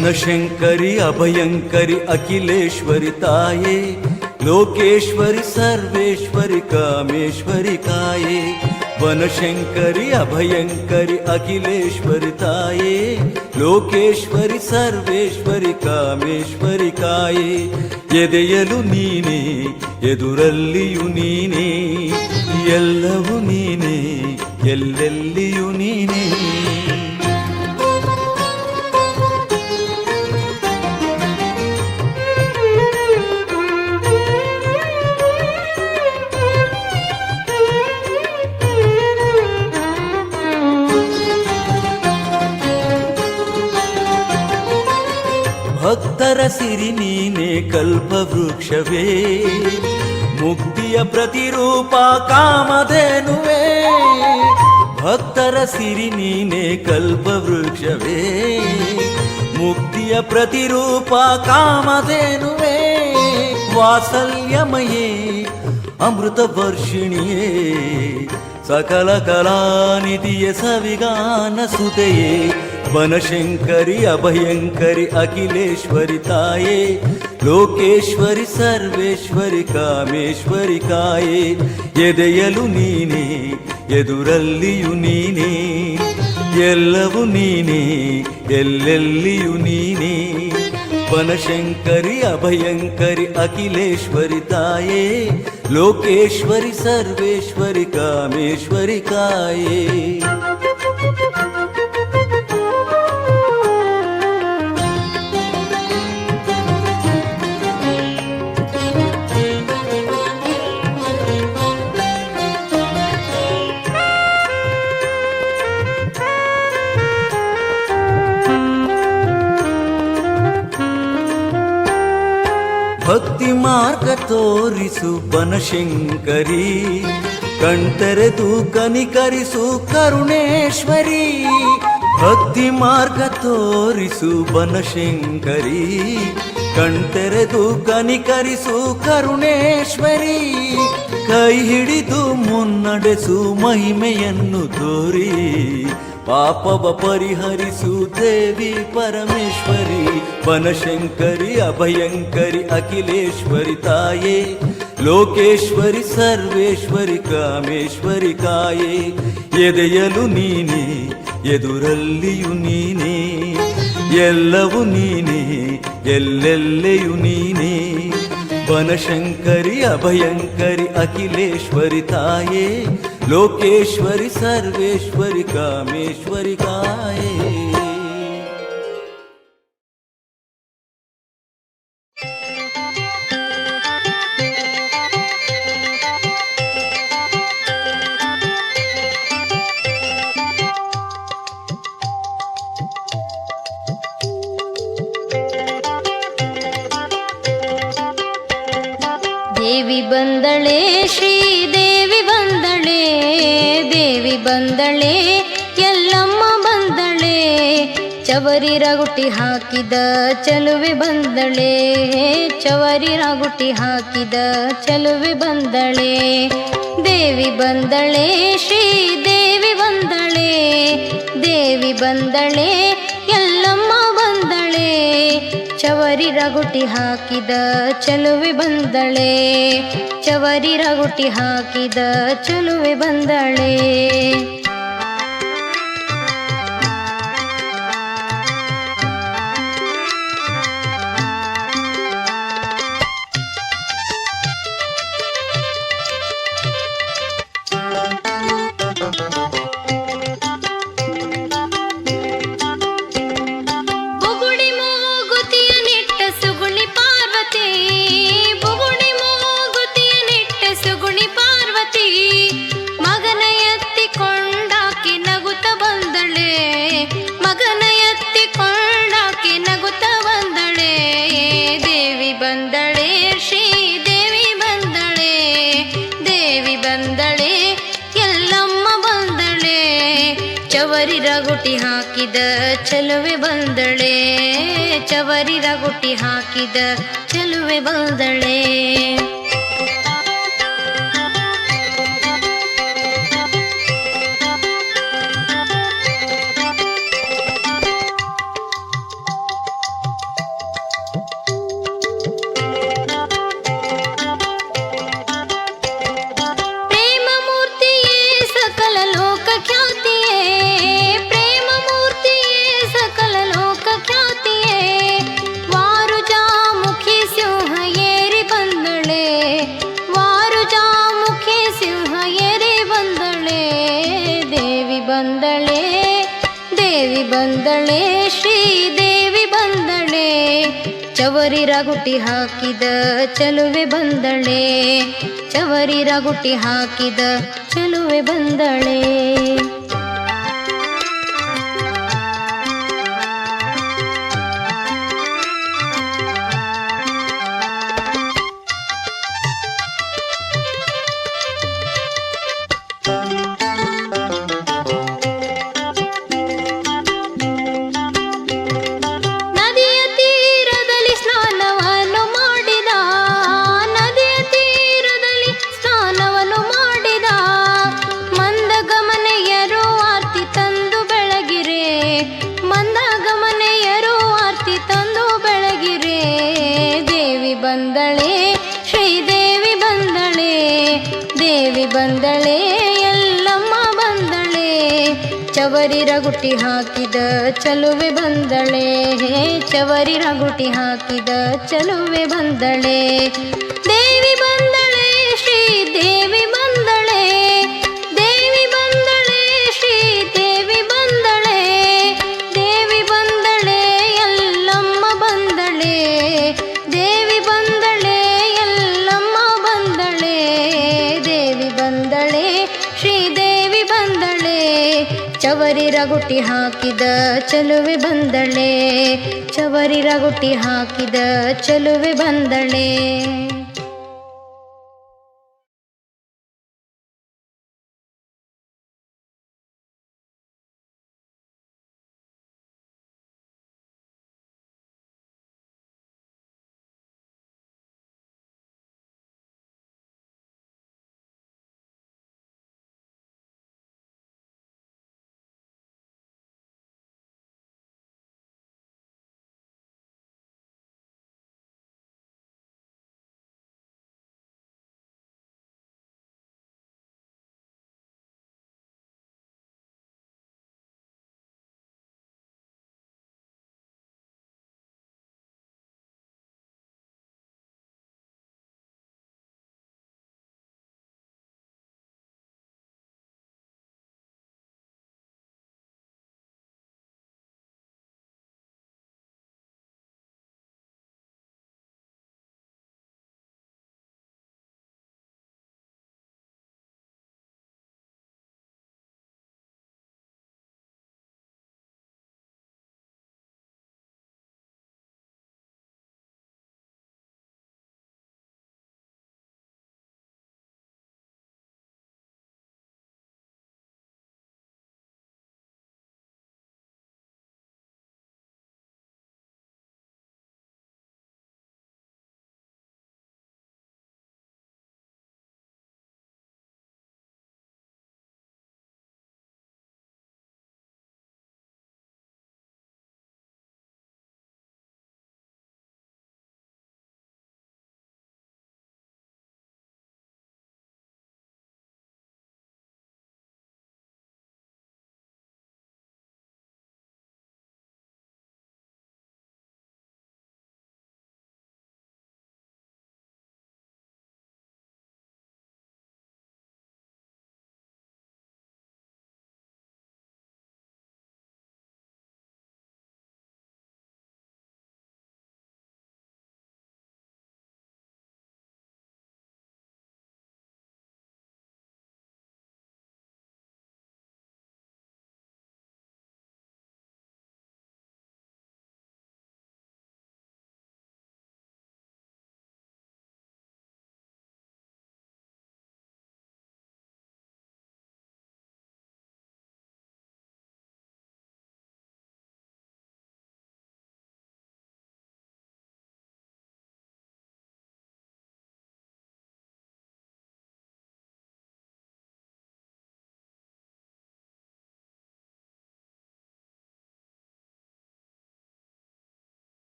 ವನಶಂಕರಿ ಅಭಯಂಕರಿ, ಅಖಿಲೇಶ್ವರಿ ತಾಯೇ. ಲೋಕೇಶ್ವರಿ, ಸರ್ವೇಶ್ವರಿ, ಕಾಮೇಶ್ವರಿ ಕಾಯೇ ವನಶಂಕರಿ, ಅಭಯಂಕರಿ, ಅಖಿಲೇಶ್ವರಿ ತಾಯೇ. ಲೋಕೇಶ್ವರಿ, ಸರ್ವೇಶ್ವರಿ, ಕಾಮೇಶ್ವರಿ ಕಾಯೇ ಎದೆಯಲು ನೀನೇ, ಎದುರಲ್ಲಿಯೂ ನೀನೇ. ಎಲ್ಲವೂ ನೀನೇ, ಎಲ್ಲೆಲ್ಲಿಯೂ ನೀನೇ. ಸಿರಿ ನೀನೆ ಕಲ್ಪವೃಕ್ಷವೇ. ಮುಕ್ತಿಯ ಪ್ರತಿರೂಪ ಕಾಮಧೇನುವೆ. ಭಕ್ತರ ಸಿರಿ ನೀನೆ ಕಲ್ಪವೃಕ್ಷವೇ. ಮುಕ್ತಿಯ ಪ್ರತಿರೂಪ ಕಾಮಧೇನುವೆ. ವಾತ್ಸಲ್ಯಮಯೇ ಅಮೃತ ವರ್ಷಿಣಿಯೇ ಸಕಲ ಕಲಾನಿಧಿಯ ಸವಿಗಾನ ಸುತೆಯೇ ವನಶಂಕರಿ ಅಭಯಂಕರಿ ಅಖಿಲೇಶ್ವರಿ ತಾಯೇ ಲೋಕೇಶ್ವರಿ ಸರ್ವೇಶ್ವರಿ ಕಾಮೇಶ್ವರಿ ಕಾಯೇ ಎದೆಯಲು ನೀನೇ ಎದುರಲ್ಲಿಯೂ ನೀನೇ ಎಲ್ಲವೂ ನೀನೇ ಎಲ್ಲೆಲ್ಲಿಯೂ ನೀನೇ ವನಶಂಕರಿ ಅಭಯಂಕರಿ ಅಖಿಲೇಶ್ವರಿ ತಾಯೇ ಲೋಕೇಶ್ವರಿ ಸರ್ವೇಶ್ವರಿ ಕಾಮೇಶ್ವರಿ ಕಾಯೇ ಭಕ್ತಿ ಮಾರ್ಗ ತೋರಿಸು ಬನಶಂಕರಿ. ಕಣ್ತೆರೆದು ಕನಿಕರಿಸು ಕರುಣೇಶ್ವರಿ. ಭಕ್ತಿ ಮಾರ್ಗ ತೋರಿಸು ಬನಶಂಕರಿ. ಕಣ್ತೆರೆದು ಕನಿಕರಿಸು ಕರುಣೇಶ್ವರಿ. ಕೈ ಹಿಡಿದು ಮುನ್ನಡೆಸು ಮಹಿಮೆಯನ್ನು ತೋರಿ. ಪಾಪವ ಪರಿಹರಿಸು ದೇವಿ ಪರಮೇಶ್ವರಿ. ವನಶಂಕರಿ ಅಭಯಂಕರಿ ಅಖಿಲೇಶ್ವರಿ ತಾಯೇ ಲೋಕೇಶ್ವರಿ ಸರ್ವೇಶ್ವರಿ ಕಾಮೇಶ್ವರಿ ಕಾಯೇ ಎದೆಯಲು ನೀನೇ ಎದುರಲ್ಲಿಯೂ ನೀನೇ ಎಲ್ಲವೂ ನೀನೇ ಎಲ್ಲೆಲ್ಲೆಯೂ ನೀನೇ ವನಶಂಕರಿ ಅಭಯಂಕರಿ ಅಖಿಲೇಶ್ವರಿ ತಾಯೇ ಲೋಕೇಶ್ವರಿ ಸರ್ವೇಶ್ವರಿ ಕಾಮೇಶ್ವರಿ ಕಾಯೇ ಬಂದಳೆ, ಶ್ರೀದೇವಿ ಬಂದಳೆ, ದೇವಿ ಬಂದಳೆ ಎಲ್ಲಮ್ಮ ಬಂದಳೆ, ಚವರಿ ರಗುಟಿ ಹಾಕಿದ ಚಲುವೆ ಬಂದಳೆ, ಚವರಿ ರಗುಟಿ ಹಾಕಿದ ಚಲುವೆ ಬಂದಳೆ, ದೇವಿ ಬಂದಳೆ ಬಂದಳೆ ದೇವಿ ಬಂದಳೆ ದೇವಿ ಬಂದಳೆ ಚವರಿ ರಗುಟಿ ಹಾಕಿದ ಚಲುವೆ ಬಂದಳೆ. ಚವರಿ ರಗುಟಿ ಹಾಕಿದ ಚಲುವೆ ಬಂದಳೆ. ಚವರಿ ರಗುಟಿ ಹಾಕಿದ ಚಲುವೆ ಬಂದಳೆ ಚವರಿ ರಗುಟಿ ಹಾಕಿದ ಚಲುವೆ ಬಂದಳೆ. ದೇವಿ ಬಂದಳೆ ಶ್ರೀದೇವಿ ಬಂದಳೆ. ಚವರಿ ರಗುಟಿ ಹಾಕಿದ ಚಲುವೆ ಬಂದಳೆ. ಚವರಿ ರಗುಟಿ ಹಾಕಿದ ಚಲುವೆ ಬಂದಳೆ. ದೇವಿ ಬಂದಳೆ, ಎಲ್ಲಮ್ಮ ಬಂದಳೆ. ಚವರಿ ರಗುಟಿ ಹಾಕಿದ ಚಲುವೆ ಬಂದಳೆ. ಚವರಿ ರಗುಟಿ ಹಾಕಿದ ಚಲುವೆ ಬಂದಳೆ. ದೇವಿ ರಗುಟಿ ಹಾಕಿದ ಚಲುವೆ ಬಂದಳೆ ಚವರಿ ರಗುಟಿ ಹಾಕಿದ ಚಲುವೆ ಬಂದಳೆ.